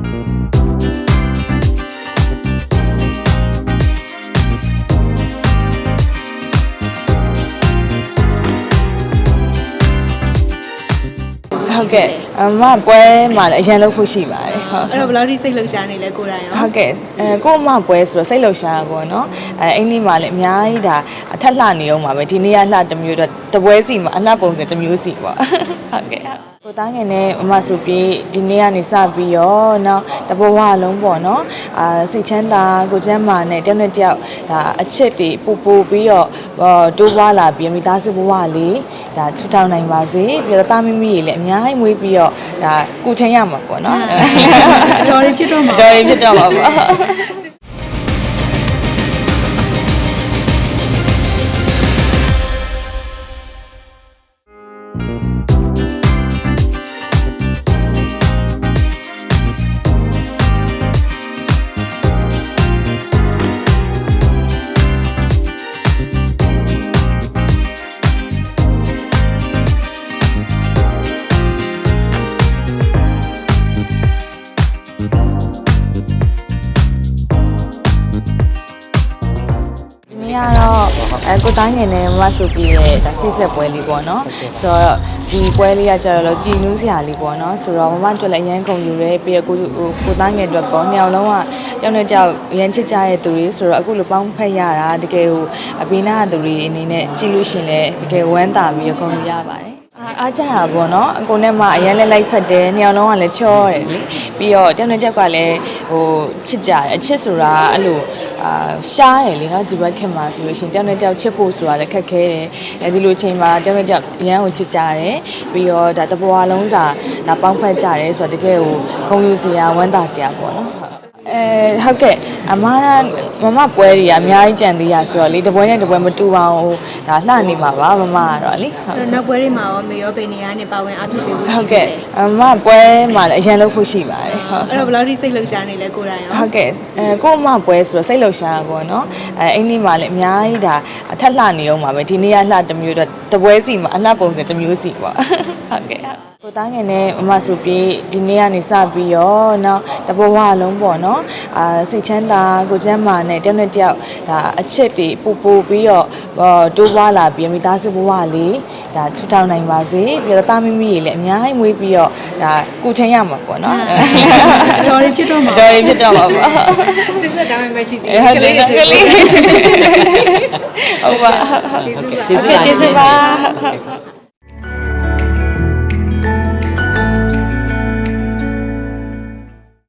Música ဟုတ်ကဲ့အမပွဲမှာလည်းအရင်လုပ်ဖို့ရှိပါတယ်ဟုတ်အဲ့တော့ဘယ်လောက်ထိစိတ်လှုပ်ရှားနေလဲကိုယ်တိုင်ရောဟုတ်ကဲ့အဲကို့အမပွဲဆိုတော့စိတ်လှုပ်ရှားတာပေါ့နော်အဲအင်းဒီမှာလည်းအများကြီးဒါအထက်လှနေအောင်ပါပဲဒီနေ့ကလှတစ်မျိုးတော့တပွဲစီမှာအလှပုံစံတစ်မျိုးစီပေါ့ဟုတ်ကဲ့ကိုသားငယ်နဲ့အမဆိုပြီးဒီနေ့ကနေစပြီးတော့နောက်တဘဝလုံးပေါ့နော်အာစိတ်ချမ်းသာကိုချမ်းမာနဲ့တယောက်နဲ့တယောက်ဒါအချစ်တွေပူပူပြီးတော့ဟောတိုးပွားလာပြီးမိသားစုဘဝလေး ဒါထူထောင်နိုင်ပါစေပြီးတော့တာမီမီရေလည်းအများကြီးမွေးပြီးတော့ဒါကုထင်းရမှာပေါ့နော်အတော်လေးဖြစ်တော့မှာတော်ရင်ဖြစ်တော့မှာပေါ့ ဒီနေ့ကတော့အဲကိုတိုင်းငယ်နဲ့မမဆိုပြီးရဲ့ဒါဆိတ်ဆက်ပွဲလေးပေါ့နော်ဆိုတော့ဒီပွဲလေးကကျတော့လို့ကြည်နူးစရာလေးပေါ့နော်ဆိုတော့မမအတွက်လည်းအရန်ကုန်ယူရဲပြီးတော့ကိုဟိုကိုတိုင်းငယ်အတွက်ကောညောင်လုံးကကြောက်နေကြောက်အရန်ချစ်ကြတဲ့သူတွေဆိုတော့အခုလိုပေါင်းဖက်ရတာတကယ်ဟိုအပင်းနာသူတွေအနေနဲ့ကြည့်လို့ရှရင်လည်းတကယ်ဝမ်းသာပြီးတော့ကုန်ယူရပါတယ် အာအားကြတာပေါ့နော်အကိုနဲ့မှအရင်လဲလိုက်ဖက်တယ်ညောင်လုံးကလည်းချောတယ်လေပြီးတော့တောင်နဲ့ချက်ကလည်းဟိုချစ်ကြတယ်အချစ်ဆိုတာအဲ့လိုအာရှားတယ်လေနော်ဒီဘက်ခင်မှာဆိုလို့ရှိရင်တောင်နဲ့တောက်ချစ်ဖို့ဆိုတာလည်းခက်ခဲတယ်အဲဒီလိုချိန်မှာတောင်နဲ့တောက်အရန်ကိုချစ်ကြတယ်ပြီးတော့ဒါတဘွားလုံးစာဒါပေါင်းဖက်ကြတယ်ဆိုတော့တကယ်ကိုဂုဏ်ယူစရာဝမ်းသာစရာပေါ့နော် အဲဟုတ်ကဲ့အမားကမမပွဲတွေကအများကြီးကြံသေးရဆိုတော့လေတပွဲနဲ့တပွဲမတူပါဘူးဒါလှနေမှာပါမမကတော့လေဟုတ်အဲ့တော့နောက်ပွဲတွေမှာရောမေရောဘယ်နေရာနဲ့ပါဝင်အားဖြစ်ပေးဖို့ဟုတ်ကဲ့အမပွဲမှာလည်းအရင်လုပ်ဖို့ရှိပါတယ်ဟုတ်အဲ့တော့ဘယ်လောက်ထိစိတ်လှုပ်ရှားနေလဲကိုယ်တိုင်ရောဟုတ်ကဲ့အဲကို့အမပွဲဆိုတော့စိတ်လှုပ်ရှားတာပေါ့နော်အဲအင်းဒီမှာလည်းအများကြီးဒါအထက်လှနေအောင်ပါပဲဒီနေ့ကလှတစ်မျိုးတော့တပွဲစီမှာအလှပုံစံတစ်မျိုးစီပေါ့ဟုတ်ကဲ့ကိုသားငယ်နဲ့အမဆိုပြီးဒီနေ့ကနေစပြီးတော့နောက်တဘဝလုံးပေါ့နော်အာစိတ်ချမ်းသာကိုချမ်းမာနဲ့တယောက်နဲ့တယောက်ဒါအချစ်တွေပူပူပြီးတော့ဟောတိုးပွားလာပြီးမိသားစုဘဝလေးဒါထူထောင်နိုင်ပါစေပြီးတော့တာမီမီရေလည်းအများကြီးမွေးပြီးတော့ဒါကုထင်းရမှာပေါ့နော်အတော်လေးဖြစ်တော့မှာတော်ရင်ဖြစ်တော့မှာပေါ့စစ်စစ်တောင်းမှရှိသေးအဲဟုတ်တယ်ကလေးဟုတ်ပါကျေးဇူးပါကျေးဇူးပါ